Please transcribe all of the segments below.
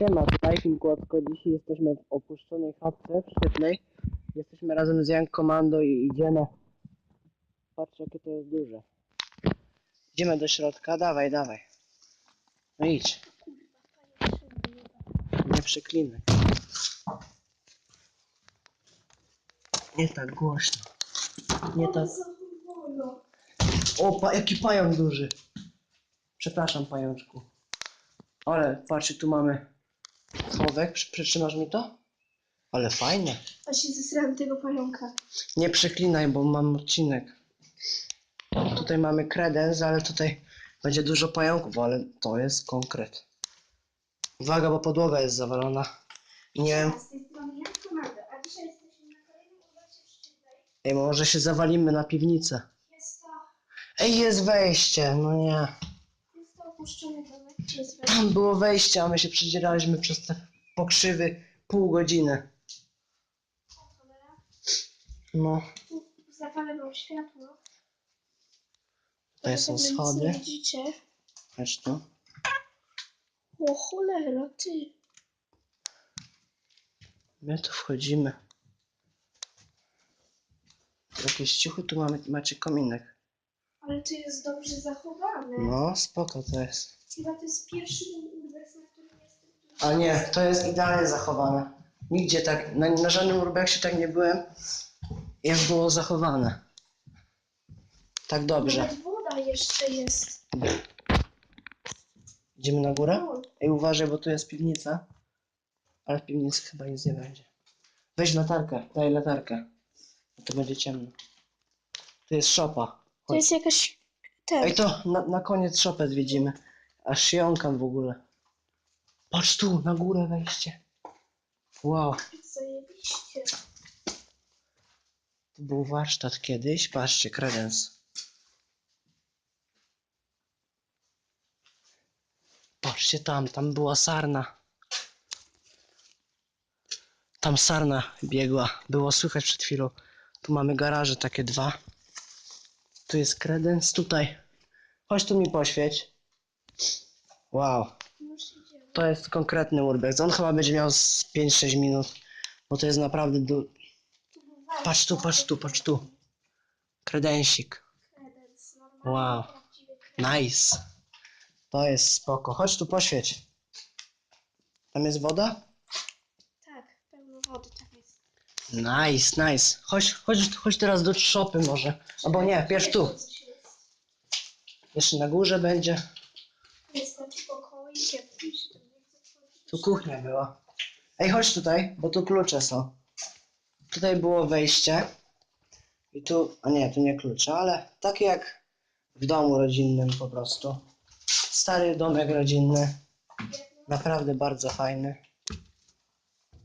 Siema, tutaj Film Kłodzko. Dzisiaj jesteśmy w opuszczonej chatce, w świetnej. Jesteśmy razem z Young Commando i idziemy. Patrzcie, jakie to jest duże. Idziemy do środka, dawaj, dawaj. No idź, nie przeklinaj. Nie tak głośno. Nie tak. O, pa, jaki pająk duży. Przepraszam, pajączku. Ale patrzcie, tu mamy schowek. Przy- Przytrzymasz mi to? Ale fajne. A się zesrałem tego pająka. Nie przeklinaj, bo mam odcinek. Tutaj mamy kredens, ale tutaj będzie dużo pająków, ale to jest konkret. Uwaga, bo podłoga jest zawalona. Nie wiem, Z tej strony jak Kanada, a dzisiaj jesteśmy na kolejnym obrazcie szczytnej. ej, może się zawalimy na piwnicę. Jest to, Ej, jest wejście, no nie. Jest to opuszczony domek. Jest we... Tam było wejście, a my się przedzieraliśmy przez te pokrzywy pół godziny. No, Tu zapalę wam światło. tutaj są nic schody. Widzicie. Chodź tu. O cholera, ty. My tu wchodzimy. Jakieś ciuchy, tu mamy, macie kominek. Ale to jest dobrze zachowane. No, spoko to jest. Chyba to jest pierwszy urbes, na którym jestem. A nie, to jest idealnie zachowane. Nigdzie tak, na, na żadnym urbexie tak nie byłem, jak było zachowane. Tak dobrze. Nawet woda jeszcze jest. Idziemy na górę? O, Ej, uważaj, bo tu jest piwnica. Ale w piwnicy chyba nic nie będzie. Weź latarkę, daj latarkę. Bo to będzie ciemno. Tu jest szopa. To jest jakaś... Ten. Ej, to na, na koniec szopę zwiedzimy. Aż się jąkam w ogóle. Patrz tu, na górę wejście. Wow, Zajebiście. to był warsztat kiedyś. Patrzcie, kredens. Patrzcie tam, tam była sarna. Tam sarna biegła. Było słychać przed chwilą. Tu mamy garaże takie dwa. Tu jest kredens, tutaj. Chodź tu mi poświeć. Wow. To jest konkretny urbex. On chyba będzie miał z 5-6 minut, bo to jest naprawdę du... Patrz tu, patrz tu, patrz tu. Kredensik. Wow. Nice. To jest spoko. Chodź tu poświeć. Tam jest woda? Tak, pełno wody jest. Nice, nice. Chodź, chodź, chodź teraz do szopy może. Albo nie, pierw tu. Jeszcze na górze będzie. Tu kuchnia była. Ej, chodź tutaj, bo tu klucze są. Tutaj było wejście. I tu, a nie, tu nie klucze, ale takie jak w domu rodzinnym po prostu. Stary domek rodzinny. Naprawdę bardzo fajny.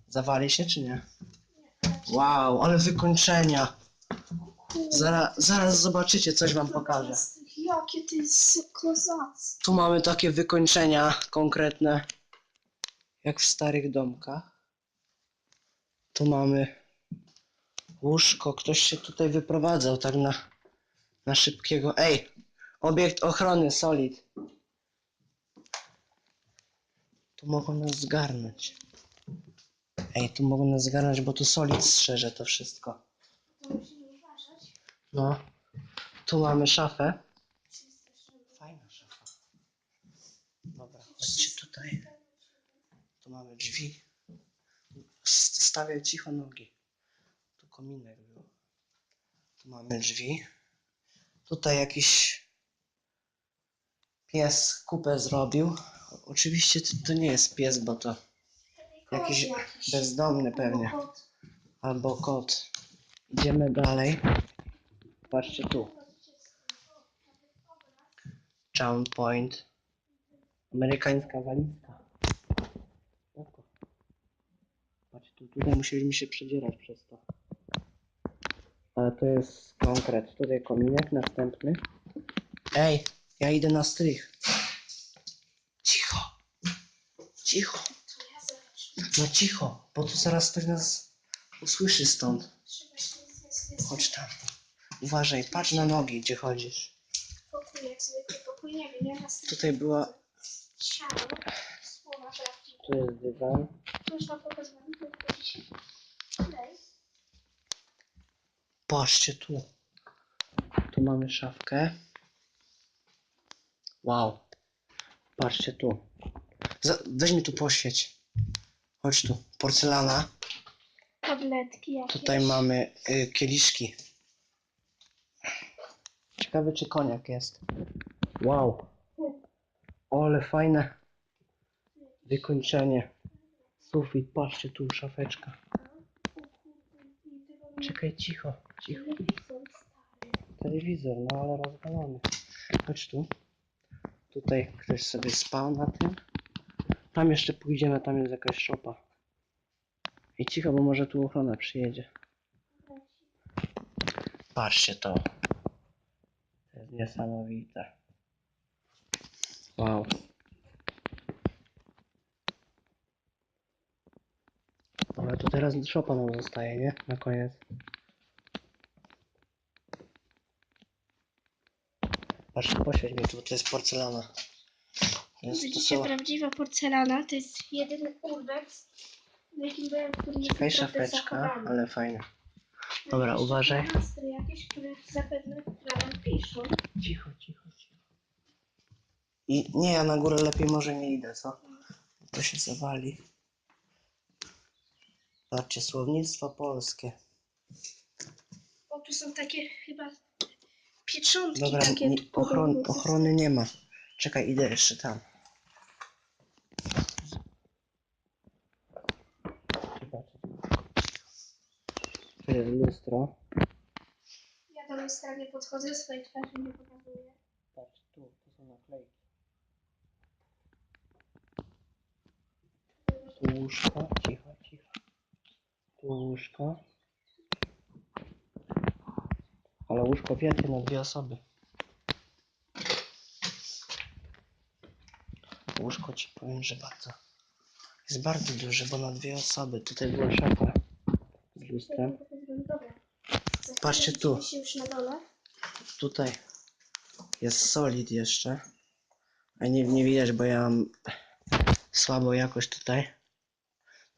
Zawali się czy nie? Wow, ale wykończenia. Zaraz, zaraz zobaczycie, coś wam pokażę. Jakie to jest kozackie. Tu mamy takie wykończenia konkretne, jak w starych domkach. Tu mamy łóżko. Ktoś się tutaj wyprowadzał tak na, na szybkiego. Ej, obiekt ochrony Solid. Tu mogą nas zgarnąć. Ej, tu mogą nas zgarnąć, bo tu Solid strzeże to wszystko. To musimy uważać. No. Tu mamy szafę. Fajna szafa. Dobra, chodźcie tutaj. Tu mamy drzwi. Stawiaj cicho nogi. Tu kominek był. Tu mamy drzwi. Tutaj jakiś pies kupę zrobił. Oczywiście to, to nie jest pies, bo to jakiś bezdomny pewnie. Albo kot. Idziemy dalej. Patrzcie tu. Chown Point. Amerykańska walizka. Spoko. Patrz tu, tutaj musieliśmy się przedzierać przez to. Ale to jest konkret. Tutaj kominek następny. Ej, ja idę na strych. Cicho. Cicho. No cicho, bo tu zaraz ktoś nas usłyszy stąd. Chodź tam. Uważaj, patrz na nogi, gdzie chodzisz. Pokój, jak zwykle pokój, nie wiem, ja nas Tutaj była. Tu jest dywan. Patrzcie tu. Tu mamy szafkę. Wow. Patrzcie tu. Za, weź mi tu poświeć. Chodź tu. Porcelana. Tabletki jakieś. Tutaj mamy y, kieliszki. Ciekawe czy koniak jest. Wow. Ale fajne wykończenie. Sufit, patrzcie tu, szafeczka. Czekaj, cicho, cicho. Telewizor, no ale rozwalony. Chodź tu. Tutaj ktoś sobie spał na tym. Tam jeszcze pójdziemy, tam jest jakaś szopa. I cicho, bo może tu ochrona przyjedzie. Patrzcie to. To jest niesamowite. Wow. Ale to teraz szopa nam zostaje, nie? Na koniec. Patrz, poświeć mi tu, to jest porcelana. Jest, Widzicie, prawdziwa porcelana to jest jedyny urbex, na jakim byłem, jest Czekaj, szafeczka, ale fajne. Dobra, Jakieś uważaj. monstry jakieś, które zapewne na nam piszą. Cicho, cicho, cicho. I nie, ja na górę lepiej może nie idę, co? To się zawali. Patrzcie, słownictwo polskie. O, tu są takie chyba pieczątki Dobra, takie. nie, ochron, ochrony nie ma. Czekaj, idę jeszcze tam. Zobaczcie. Tu jest lustro. Ja do lustra nie podchodzę, swojej twarzy nie pokazuję. Patrz, tu, to są naklejki. Tu łóżko, cicho, cicho. Tu łóżko. Ale łóżko wielkie na dwie osoby. Łóżko ci powiem, że bardzo. Jest bardzo duże, bo na dwie osoby. Tutaj była szafa z lustrem. Dobra. Za chwilę Patrzcie tu. widzimy się już na dole. Tutaj jest solid jeszcze. A nie, nie widać, bo ja mam słabą jakość tutaj.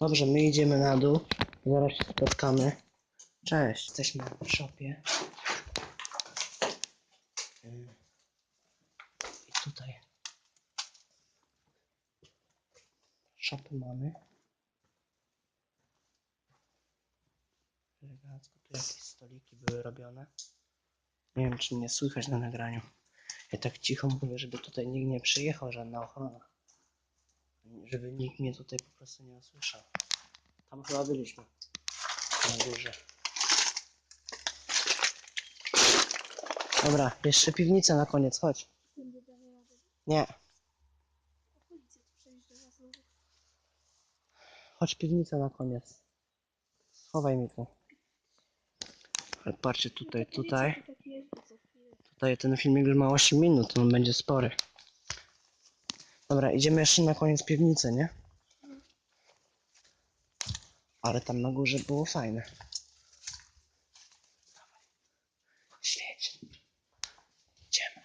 Dobrze, my idziemy na dół. Zaraz się spotkamy. Cześć. Jesteśmy w shopie. I tutaj shopy mamy. Elegancko. Tu jakieś stoliki były robione. Nie wiem, czy mnie słychać na nagraniu. Ja tak cicho mówię, żeby tutaj nikt nie przyjechał, żadna ochrona. Żeby nikt mnie tutaj po prostu nie usłyszał. Tam chyba byliśmy. Na górze. Dobra, jeszcze piwnica na koniec, chodź. Nie, chodź piwnica na koniec. Schowaj mi tu. Patrzcie tutaj, tutaj. Tutaj ten filmik już ma 8 minut, on będzie spory. Dobra, idziemy jeszcze na koniec piwnicy, nie? Ale tam na górze było fajne. Świeć. Idziemy.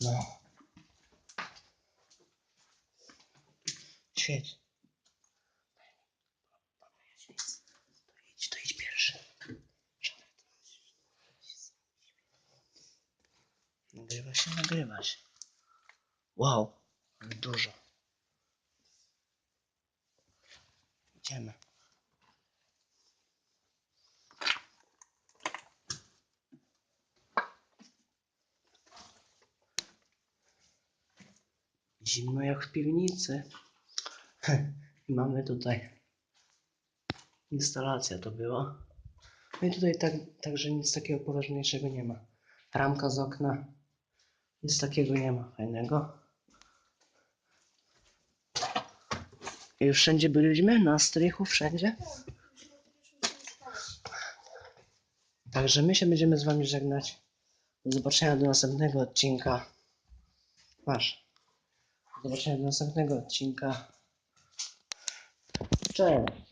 No. Świeć. To idź, to idź pierwszy. Nagrywa się, nagrywa się. Wow, dużo. Idziemy. Zimno jak w piwnicy. I mamy tutaj instalacja to była. No i tutaj tak, także nic takiego poważniejszego nie ma. Ramka z okna. Nic takiego nie ma fajnego. I już wszędzie byliśmy? Na strychu wszędzie? Także my się będziemy z wami żegnać. Do zobaczenia do następnego odcinka. Masz. Do zobaczenia do następnego odcinka. Cześć.